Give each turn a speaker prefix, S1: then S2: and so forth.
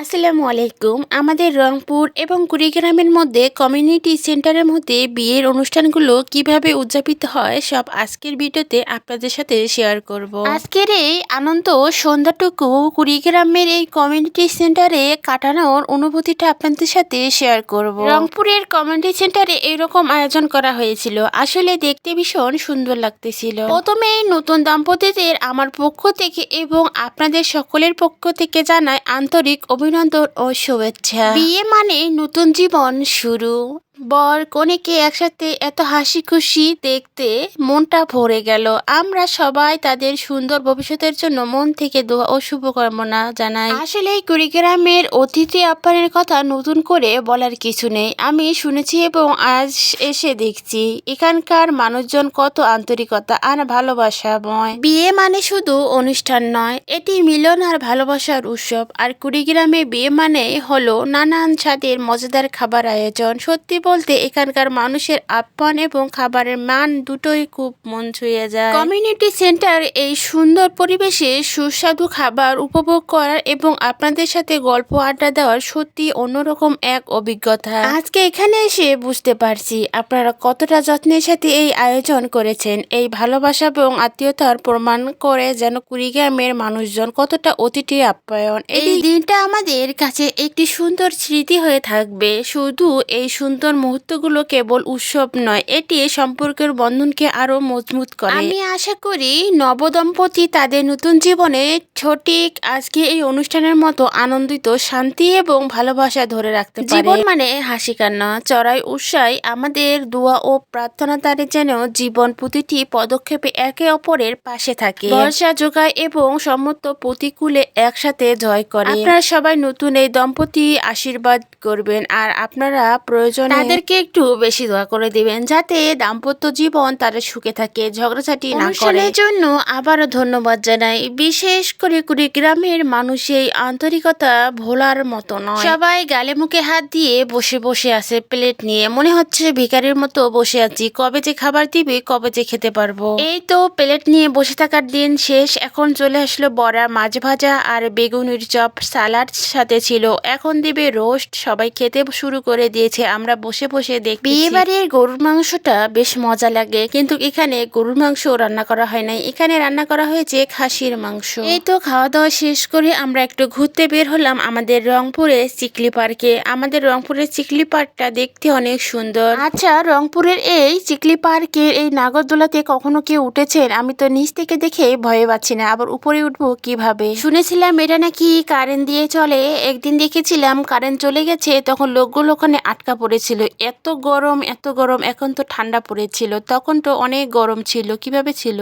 S1: আসসালামু আলাইকুম। আমাদের রংপুর এবং কুড়িগ্রামের মধ্যে কমিউনিটি সেন্টারের মধ্যে বিয়ের অনুষ্ঠানগুলো কীভাবে উদযাপিত হয় সব আজকের ভিডিওতে আপনাদের সাথে শেয়ার করব। আজকের এই আনন্দ সন্ধ্যাটুকু কুড়িগ্রামের এই কমিউনিটি সেন্টারে কাটানোর অনুভূতিটা আপনাদের সাথে শেয়ার করব। রংপুরের কমিউনিটি সেন্টারে এরকম আয়োজন করা হয়েছিল। আসলে দেখতে ভীষণ সুন্দর লাগতেছিল। প্রথমেই নতুন দম্পতিদের আমার পক্ষ থেকে এবং আপনাদের সকলের পক্ষ থেকে জানায় আন্তরিক অভিনন্দন ও শুভেচ্ছা। বিয়ে মানে নতুন জীবন শুরু। বর কনেকে একসাথে এত হাসি খুশি দেখতে মনটা ভরে গেল। আমরা সবাই তাদের সুন্দর ভবিষ্যতের জন্য মন থেকে দোয়া ও শুভকামনা জানাই। আসলে কুড়িগ্রামের অতিথি আপ্যায়নের কথা নতুন করে বলার কিছু নেই। আমি শুনেছি এবং আজ এসে দেখছি এখানকার মানুষজন কত আন্তরিকতা আর ভালোবাসা ভালোবাসাময়। বিয়ে মানে শুধু অনুষ্ঠান নয় এটি মিলন আর ভালোবাসার উৎসব। আর কুড়িগ্রামে বিয়ে মানে হলো নানান স্বাদের মজাদার খাবার আয়োজন। সত্যি বলতে এখানকার মানুষের আপ্যায়ন এবং খাবারের মান দুটোই খুব মন ছুঁয়ে যায়। কমিউনিটি সেন্টার এই সুন্দর পরিবেশে সুস্বাদু খাবার উপভোগ করার এবং আপনাদের সাথে গল্প আড্ডা দেওয়ার সত্যি অন্যরকম এক অভিজ্ঞতা। আজকে এখানে এসে বুঝতে পারছি আপনারা কতটা যত্নের সাথে এই আয়োজন করেছেন এই ভালোবাসা এবং আত্মীয়তার প্রমাণ করে যেন কুড়িগ্রামের মানুষজন কতটা অতিথি আপ্যায়ন। এই দিনটা আমাদের কাছে একটি সুন্দর স্মৃতি হয়ে থাকবে। শুধু এই সুন্দর মুহূর্তগুলো কেবল উৎসব নয় এটি সম্পর্কের বন্ধনকে আরও মজবুত করে। আমি আশা করি নবদম্পতি তাদের নতুন জীবনে সঠিক আজকে এই অনুষ্ঠানের মতো আনন্দিত শান্তি এবং ভালোবাসা ধরে রাখতে জীবন মানে হাসি কান্না চড়াই উৎসাহ আমাদের দোয়া ও প্রার্থনা তারে যেন জীবন প্রতিটি পদক্ষেপে একে অপরের পাশে থাকে। ভরসা যোগায় এবং সম্মত প্রতিকূলে একসাথে জয় করে। আপনারা সবাই নতুন এই দম্পতি আশীর্বাদ করবেন আর আপনারা প্রয়োজনে তাদেরকে একটু বেশি দোয়া করে দিবেন যাতে দাম্পত্য জীবন তারা সুখে থাকে, ঝগড়াঝাটি না করে। জন্য আবারও ধন্যবাদ জানাই। বিশেষ করে কুড়িগ্রামের মানুষ এই আন্তরিকতা ভোলার মতো নয়। সবাই গালে মুখে হাত দিয়ে বসে বসে আছে প্লেট নিয়ে। মনে হচ্ছে ভিখারির মতো বসে আছি। কবে যে খাবার দিবে, কবে যে খেতে পারব। এই তো প্লেট নিয়ে বসে থাকার দিন শেষ। এখন চলে আসলো বড়া, মাছ ভাজা আর বেগুনের চপ। সালাড সাথে ছিল। এখন দিবে রোস্ট। সবাই খেতে শুরু করে দিয়েছে। আমরা বসে বসে দেখি বিয়ে বাড়ির গরুর মাংসটা বেশ মজা লাগে কিন্তু এখানে গরুর মাংস রান্না করা হয় নাই। এখানে রান্না করা হয়েছে খাসির মাংস। এই তো খাওয়া দাওয়া শেষ করে আমরা একটু ঘুরতে বের হলাম আমাদের রংপুরে চিকলি পার্কে। আমাদের রংপুরের চিকলি পার্কটা দেখতে অনেক সুন্দর। আচ্ছা রংপুরের এই চিকলি পার্কের এই নাগরদোলাতে কখনো কেউ উঠেছেন? আমি তো নিচ থেকে দেখে ভয়ে পাচ্ছি না আবার উপরে উঠবো কীভাবে? শুনেছিলাম এটা নাকি কারেন্ট দিয়ে চলে। একদিন দেখেছিলাম কারেন্ট চলে গেছে তখন লোকগুলো ওখানে আটকা পড়েছিল। এত গরম এত গরম, এখন তো ঠান্ডা পড়েছিল, তখন তো অনেক গরম ছিল, কীভাবে ছিল?